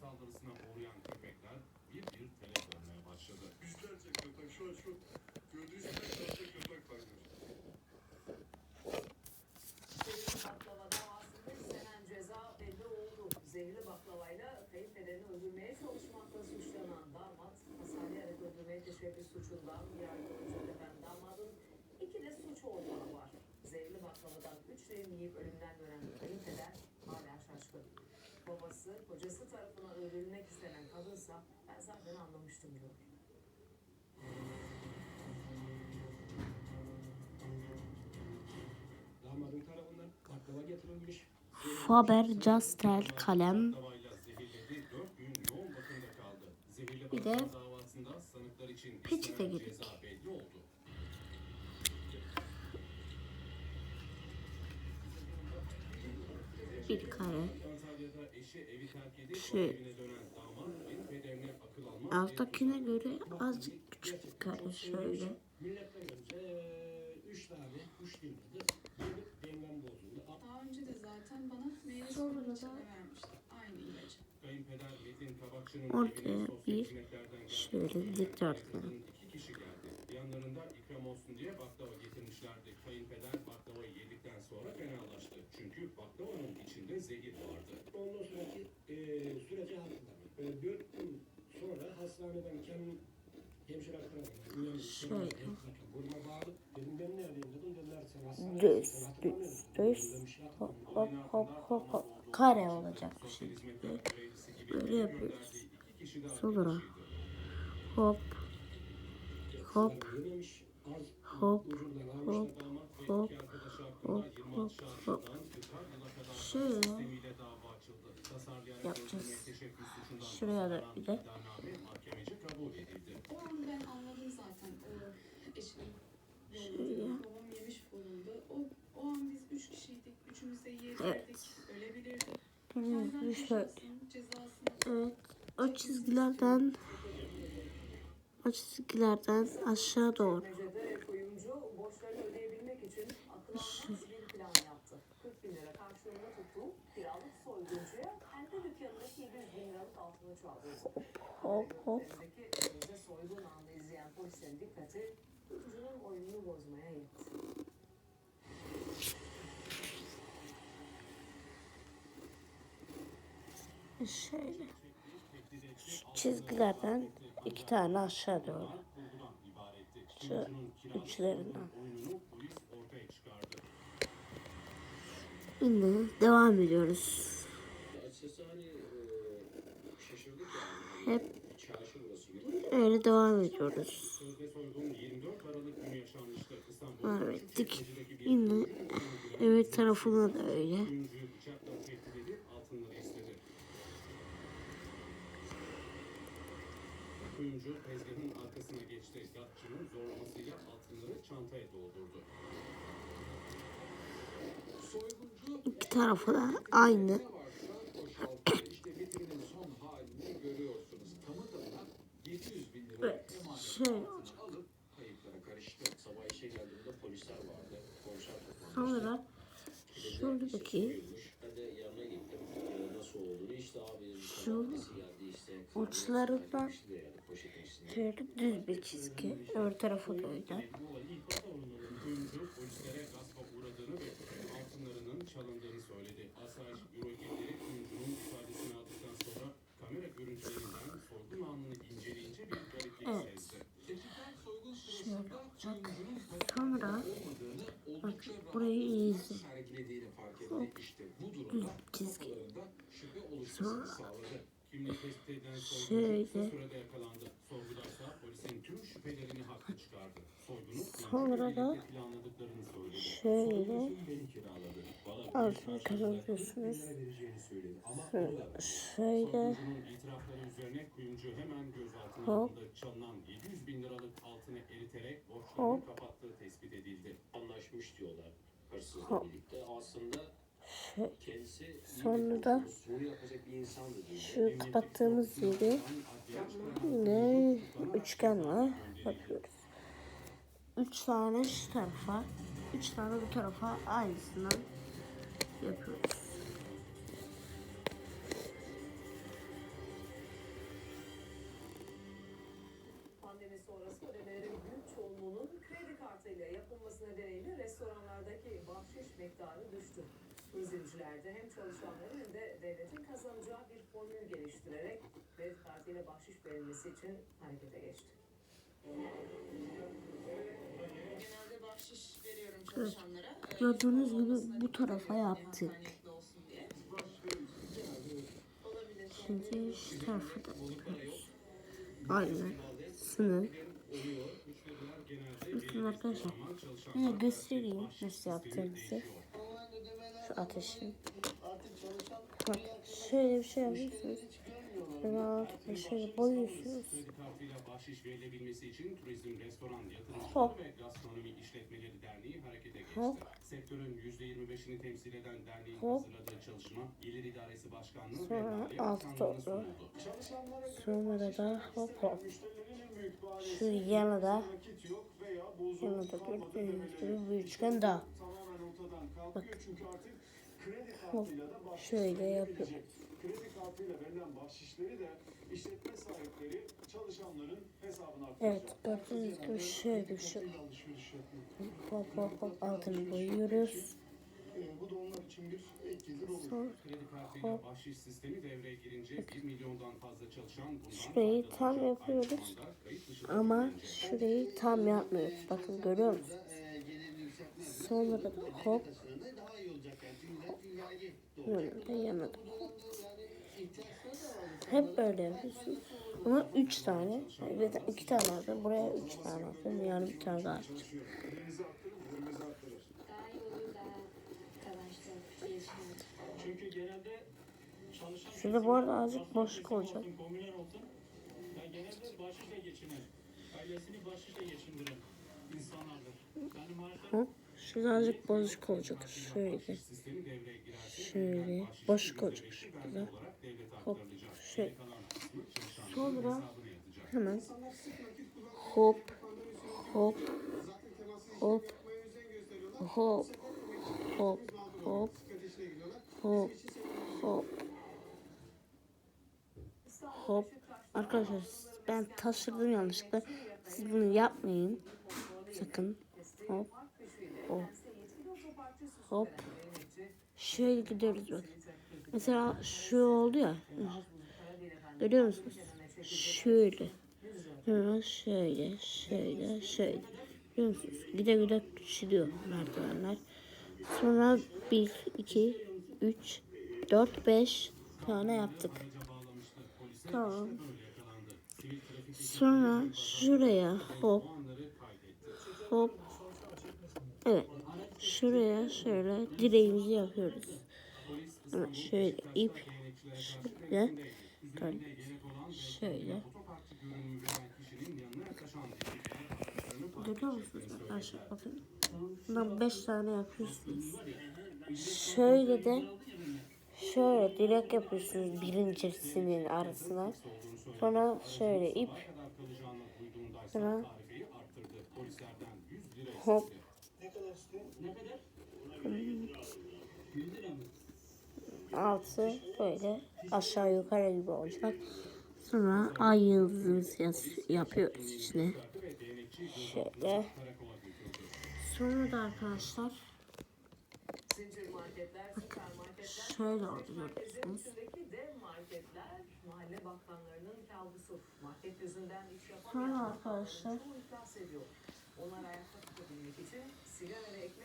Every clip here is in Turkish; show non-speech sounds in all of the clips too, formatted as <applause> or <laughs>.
saldırısına uğrayan köpekler bir bir telef olmaya başladı. Yüzlerce köpek şu an şu gördüğünüz gibi köpek var. Zehirli baklava davasında istenen ceza belli oldu. Zehirli baklavayla kayınpederini öldürmeye çalışmakla suçlanan damat, hasarlayarak öldürmeye teşebbüs suçundan yargılanacak efendim. Damadın iki de suç ortağı var. Zehirli baklavadan üç dilim yiyip ölümden dönen kayınpeder. Babası, kocası tarafından öldürülmek istenen kadınsa ben zaten anlamıştım diyor. Faber Castell kalem. Baklavayla zehirledi, dört gün yoğun bakımda kaldı. Zehirli Bir de peçete oldu. Bir kare. Antalya'da eşi evi terk edip Şey. evine dönen damat kayınpederine akıl almaz Alttakine göre azıcık küçük kare şöyle. Milletten önce eee, üç tane, üç dilmedir. Bir dengem bozuldu. A- Daha önce de zaten bana meyve suyu reçete vermişti. Aynı ilacı. Kayınpeder Metin Kabakçı'nın Ortaya bir şöyle dikdörtgen. kadın iki kişi geldi. Yanlarında ikram olsun diye baklava getirmişlerdi. Kayınpeder baklavayı yedikten sonra fenalaştı. Çünkü baklavanın içinde zehir vardı. Ondan sonraki eee süreci hatırlamıyorum. Eee, dört gün sonra hastaneden kendim hemşire arkadaşlarım uyandım. Şöyle. Burma bağlı. Dedim ben neredeyim dedim. Dediler sen hastanede. Düz, düz, Dedim, "Demiş, ya, Hop hop hop hop hop. Kare olacak bu şekilde. Böyle yapıyoruz. Sonra hop hop hop hop hop hop 26 hop hop. Şöyle. Yapacağız. Şuraya da bir de. Şöyle. Evet. Kendinden şöyle. Evet. O çizgilerden o çizgilerden aşağı doğru. Çekmece'de kuyumcu borçlarını ödeyebilmek için akıl almaz bir plan yaptı. 40 bin lira karşılığında tuttuğu kiralık soyguncuya kendi dükkanındaki 700 bin liralık altını çaldı. Hop hop. Soygun anını izleyen polislerin dikkati kuyumcunun oyununu bozmaya yetti. Şöyle. Şu çizgilerden iki tane aşağı doğru. Şu üçlerinden. oyununu polis ortaya çıkardı. Yine devam ediyoruz. Açıkçası hani e, şaşırdık yani. Hep öyle devam ediyoruz. Sözde soygun 24 Aralık günü yaşanmıştı. İstanbul Evet, Küçükçekmece'deki bir yine evet tarafına da öyle. Kuyumcu tezgahın arkasına geçti. Gaspçının zorlamasıyla altınları çantaya doldurdu. İki tarafı da aynı. Öbür tarafı da öyle. Bu olayı ihbarda bulunan kuyumcu polislere gaspa uğradığını ve altınlarının çalındığını söyledi. Asayiş büro ekipleri kuyumcunun ifadesini aldıktan sonra kamera görüntülerinden soygun anını inceleyince bir gariplik Evet. sezdi. ekipler soygun sırasında kuyumcunun Sonra olmadığını bak oldukça burayı iyi izle. sergilediğini fark etti. İşte bu Düz durumda çizgi. kafalarında şüphe Sonra. Kimlik tespit edilen kısa sürede yakalandı. Sorgularsa polisin tüm şüphelerini haklı çıkardı. Soygunu Sonra da planladıklarını söyledi. şöyle altına kazanıyorsunuz. Şöyle itirafları üzerine kuyumcu hemen gözaltına alındı. Çalınan 700 bin liralık altını eriterek borçlarını kapattığı tespit edildi. Anlaşmış diyorlar hırsızla birlikte. Aslında Sonra da şu kapattığımız yeri yine üçgen var. Yapıyoruz. Üç tane şu tarafa, üç tane bu tarafa aynısından yapıyoruz. Kartıyla bahşiş verilmesi için harekete geçti. Genelde bahşiş veriyorum çalışanlara. Ee, Gördüğünüz gibi bu tarafa yaptık. Şimdi şu tarafı da yapıyoruz. Aynen. Sınır. Bakın arkadaşlar. Yine göstereyim nasıl yaptığımızı. Şu ateşin. Bak şöyle bir şey yapıyorsunuz. Şöyle boyuyorsunuz. Kredi kartıyla bahşiş verilebilmesi için Turizm, Restoran, Yatırımcılar Hop. ve Gastronomi İşletmeleri Derneği harekete geçti. Hop. Sektörün %25'ini temsil eden derneğin Hop. hazırladığı çalışma Gelir İdaresi Başkanlığı ve Sonra Maliye alt Bakanlığı'na toplu. Sonra da hop hop. Şu yana da yana da gördüğünüz gibi bir üçgen daha. Bak. Hop. Şöyle yapıyorum. Kredi kartıyla verilen bahşişleri de işletme sahipleri çalışanların hesabına Evet gördüğünüz gibi şöyle bir şey. Hop hop hop altını boyuyoruz. Ee, bu da onlar için bir ek gelir olur. Kredi kartıyla Hop. bahşiş sistemi devreye girince 1 milyondan fazla çalışan bundan Şurayı tam yapıyoruz. Ama şurayı tam yapmıyoruz. Bakın görüyor musunuz? Sonra da Böyle de yemedim. Hep böyle yapıyorsun. Ama üç tane. Yani iki tane attım. Buraya üç tane attım. Yani bir tane daha attım. Şurada bu arada azıcık boşluk olacak. Hı? Şurada azıcık boşluk olacak. Şöyle. Şöyle. Boşluk olacak şurada. Hop. Şöyle. Sonra hemen. Hop. Hop. Hop. Hop. Hop. Hop. Hop. Hop. Hop. Arkadaşlar ben taşırdım yanlışlıkla. Siz bunu yapmayın. Sakın. Hop hop hop şöyle gidiyoruz bak mesela şu oldu ya görüyor musunuz şöyle Sonra şöyle, şöyle, şöyle. Görüyor musunuz? Gide gide küçülüyor merdivenler. Sonra 1, 2, 3, 4, 5 tane yaptık. Tamam. Sonra şuraya hop, hop. Evet. Şuraya şöyle direğimizi yapıyoruz. Sonra şöyle ip, şöyle, şöyle. Görüyor musunuz arkadaşlar? Bakın. Bundan 5 tane yapıyorsunuz. Şöyle de şöyle direkt yapıyorsunuz birincisinin arasına. Sonra şöyle ip. Sonra tarifeyi ne kadar? 100 lira mı? Altı böyle aşağı yukarı gibi olacak. Sonra ay yıldızımızı yapıyoruz içine. Şöyle. Sonra da arkadaşlar Bakın şöyle oldu görüyorsunuz. Sonra arkadaşlar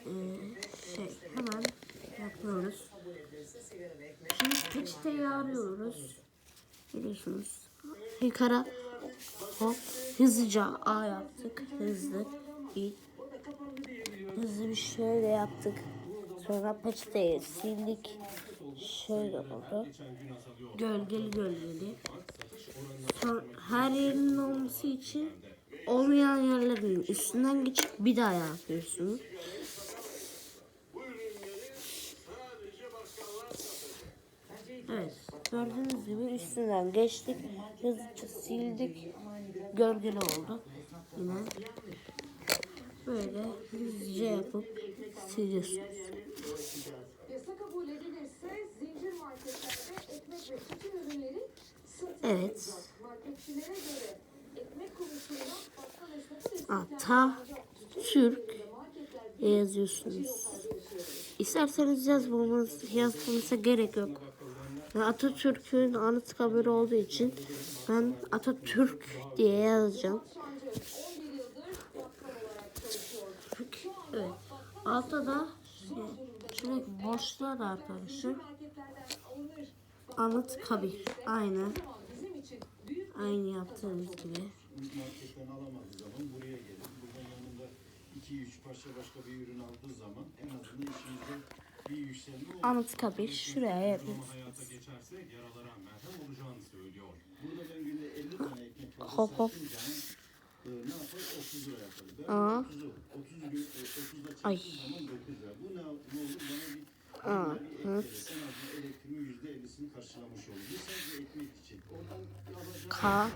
ee, şey hemen yapıyoruz. Şimdi peçeteyi arıyoruz. Görüyorsunuz. Yukarı hop hızlıca A yaptık. Hızlı. Bir. Hızlı bir şöyle yaptık. Sonra peçeteyi sildik. Şöyle oldu. Gölgeli gölgeli. Sonra her yerinin olması için olmayan yerlerin üstünden geçip bir daha yapıyorsunuz. Evet. Gördüğünüz gibi üstünden geçtik. Hızlıca sildik. Gölgeli oldu. Yine böyle hızlıca yapıp siliyorsunuz. Evet. Atatürk yazıyorsunuz. İsterseniz yaz bulmanız, yazmanıza gerek yok. Atatürk'ün anıt kabiri olduğu için ben Atatürk diye yazacağım. Türk, evet. Altta da şöyle boşluğa da arkadaşlar. Anıt kabir. Aynı. Aynı yaptığımız gibi marketten alamadığı zaman buraya gelir. Buradan yanında 2-3 parça başka bir ürün aldığı zaman en azından işimizde bir yükselme olur. Anıtkabir şuraya yapıyoruz. hayata geçerse yaralara merhem olacağını söylüyor. Burada ben günde 50 tane ekmek Hop hop. e, ne yapar? 30 lira yapar. Ben Aa. 30'u 30 gün e, 30'da çektiğim Ay. zaman 9 lira. Bu ne, ne olur? Bana bir Aa, evet. En azından elektriğimin %50'sini karşılamış olur. Bu sadece ekmek için. Oradan alacağım K.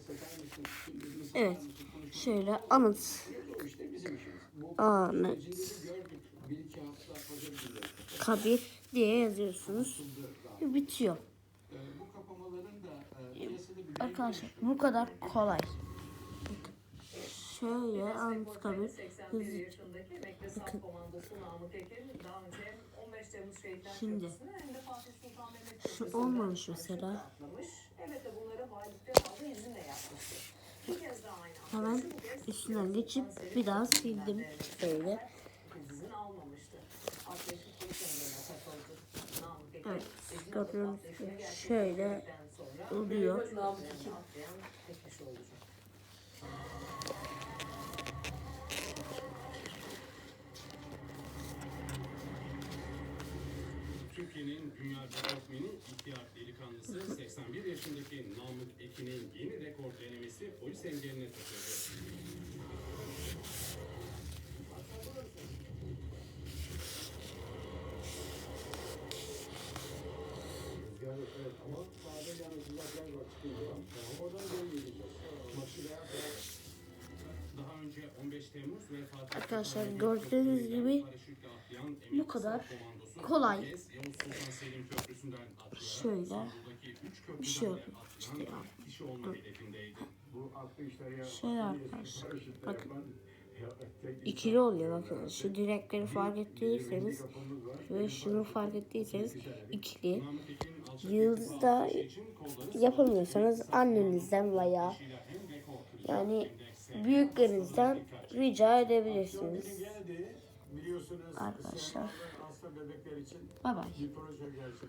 satar Evet. Şöyle anıt. Anıt. Bir. Kabir diye yazıyorsunuz. Bitiyor. Bir Arkadaşlar bu kadar kolay. Temmuz Şehitler Şimdi, şu olmamış mesela. Hemen üstünden geçip bir daha sildim. Böyle. Evet, gördüğünüz gibi şöyle oluyor. Türkiye'nin dünya rekortmeni ihtiyar delikanlısı <laughs> 81 yaşındaki Namık Ekin'in yeni rekor denemesi polis engeline takıldı. Yani evet ama sağda yani uzaklar var çıkıyor. Oradan geri geleceğiz. Maçı veya Daha önce 15 Temmuz ve Fatih Arkadaşlar, gördüğünüz gibi bu kadar kolay. Şöyle bir şey oldu. İşte ya. yapan, Şöyle arkadaşlar, bakın. ikili oluyor bakın. Şu direkleri fark ettiyseniz ve şunu fark ettiyseniz ikili. Yıldızda yapamıyorsanız annenizden veya yani büyüklerinizden rica edebilirsiniz. Arkadaşlar. Bebekler için bay. bir proje gerçekleştirdik.